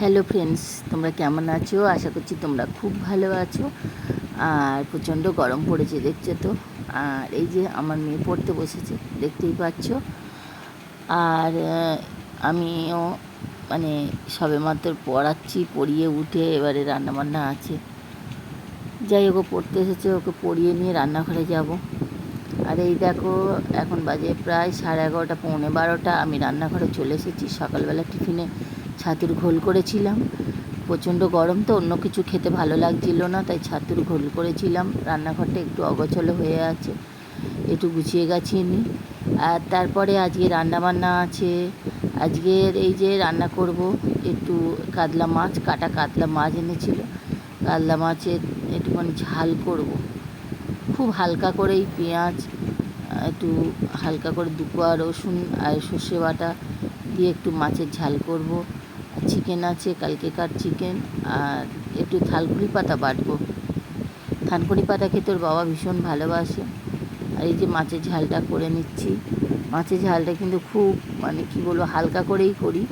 Hello friends তোমরা কেমন আছো? আশা করছি তোমরা খুব ভালো আছো। আর প্রচণ্ড গরম পড়েছে, দেখছ তো? আর এই যে আমার মেয়ে পড়তে বসেছে, দেখতেই পাচ্ছ। আর আমিও মানে সবে মাত্র পড়াচ্ছি, পড়িয়ে উঠে এবারে রান্নাবান্না আছে। যাই হোক পড়তে এসেছে, ওকে পড়িয়ে নিয়ে রান্নাঘরে যাব। আর এই দেখো, এখন বাজে প্রায় সাড়ে এগারোটা, পৌনে বারোটা। আমি রান্নাঘরে চলে এসেছি, সকালবেলা টিফিনে। ছাতুর ঘোল করেছিলাম। প্রচণ্ড গরম তো, অন্য কিছু খেতে ভালো লাগছিল না, তাই ছাতুর ঘোল করেছিলাম। রান্নাঘরটা একটু অগোছলো হয়ে আছে, একটু গুছিয়ে গাছিয়ে নিই আর তারপরে আজকে রান্নাবান্না আছে। আজকের এই যে রান্না করব, একটু কাতলা মাছ, কাটা কাতলা মাছ এনেছিল। কাতলা মাছের একটুখানি ঝাল করব। খুব হালকা করেই পেঁয়াজ, একটু হালকা করে দুপোয়া রসুন আর সর্ষে বাটা দিয়ে একটু মাছের ঝাল করব। চিকেন আছে কালকেকার চিকেন আর একটু থালকুড়ি পাতা বাটবো। থানকুড়ি পাতা খেতে ওর বাবা ভীষণ ভালোবাসে। আর এই যে মাছের ঝালটা করে নিচ্ছি। মাছের ঝালটা কিন্তু খুব মানে কি বলব, হালকা করেই করি।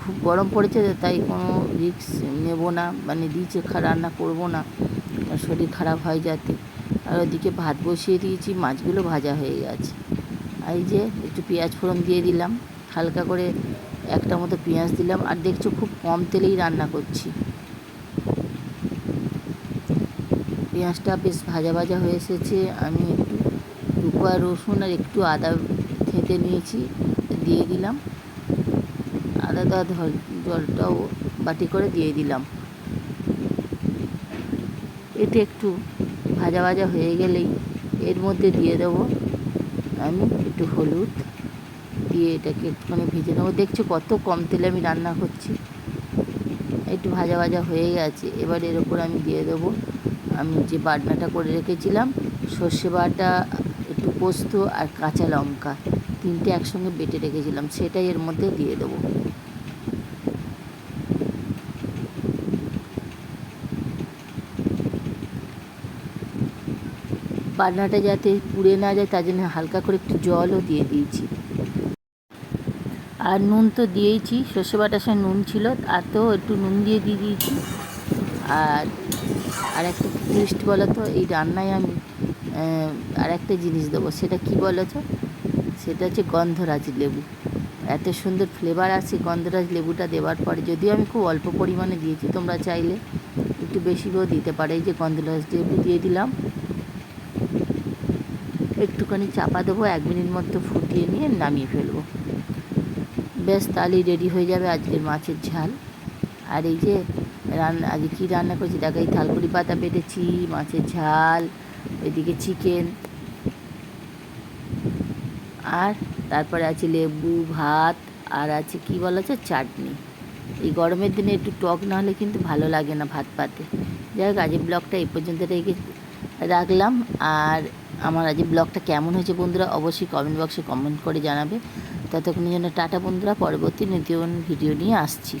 খুব গরম পড়েছে তাই কোনো রিস্ক নেব না মানে দিয়েছে রান্না করব না। শরীর খারাপ হয় যাতে। আর ওদিকে ভাত বসিয়ে দিয়েছি, মাছগুলো ভাজা হয়ে গেছে। আর এই যে একটু পেঁয়াজ ফোড়ন দিয়ে দিলাম। হালকা করে একটা মতো পেঁয়াজ দিলাম আর দেখছ খুব কম তেলেই রান্না করছি। পেঁয়াজটা বেশ ভাজা ভাজা হয়ে এসেছে, আমি একটু দুপা রসুন আর একটু আদা থেঁতে নিয়েছি, দিয়ে দিলাম। আদা দা ধল জলটাও বাটি করে দিয়ে দিলাম। এটা একটু ভাজা ভাজা হয়ে গেলেই এর মধ্যে দিয়ে দেবো আমি একটু হলুদ। দিয়ে এটাকে একটুখানি ভেজে নেব। দেখছ কত কম তেলে আমি রান্না করছি। একটু ভাজা ভাজা হয়ে গেছে। এবার এর ওপর আমি দিয়ে দেবো। আমি যে বাটনাটা করে রেখেছিলাম, সর্ষে বাটা, একটু পোস্ত আর কাঁচা লঙ্কা, তিনটে একসঙ্গে বেটে রেখেছিলাম। সেটাই এর মধ্যে দিয়ে দেবো। বাটনাটা যাতে পুড়ে না যায়, তার জন্য হালকা করে একটু জলও দিয়ে দিয়েছি। আর নুন তো দিয়েইছি, সর্ষে বাটার সঙ্গে নুন ছিল, আর তো একটু নুন দিয়ে দিয়ে দিয়েছি। আর আর একটা টুইস্ট বলো তো এই রান্নায় আমি আর একটা জিনিস দেবো, সেটা কি বলো তো সেটা হচ্ছে গন্ধরাজ লেবু। এত সুন্দর ফ্লেভার আছে গন্ধরাজ লেবুটা দেওয়ার পরে, যদিও আমি খুব অল্প পরিমাণে দিয়েছি, তোমরা চাইলে একটু বেশি বেশিও দিতে পারে। এই যে গন্ধরাজ লেবু দিয়ে দিলাম, একটুখানি চাপা দেবো, এক মিনিট মতো ফুটিয়ে নিয়ে নামিয়ে ফেলব। ব্যাস, তাহলেই রেডি হয়ে যাবে আজকের মাছের ঝাল। আর এই যে রান্না আজকে কী রান্না করেছি? দেখো, এই থালকুড়ি পাতা বেটেছি, মাছের ঝাল, এদিকে চিকেন আর তারপরে আছে লেবু, ভাত, আর আছে কি বলা আছে চাটনি। এই গরমের দিনে একটু টক না হলে কিন্তু ভালো লাগে না ভাত পাতে। যাই হোক, আজকের ব্লগটা এই পর্যন্ত রেখে রাখলাম। আর আমার আজকে ব্লগটা কেমন হয়েছে বন্ধুরা অবশ্যই কমেন্ট বক্সে কমেন্ট করে জানাবে। ততক্ষণের জন্য টাটা বন্ধুরা, পরবর্তী নতুন ভিডিও নিয়ে আসছি।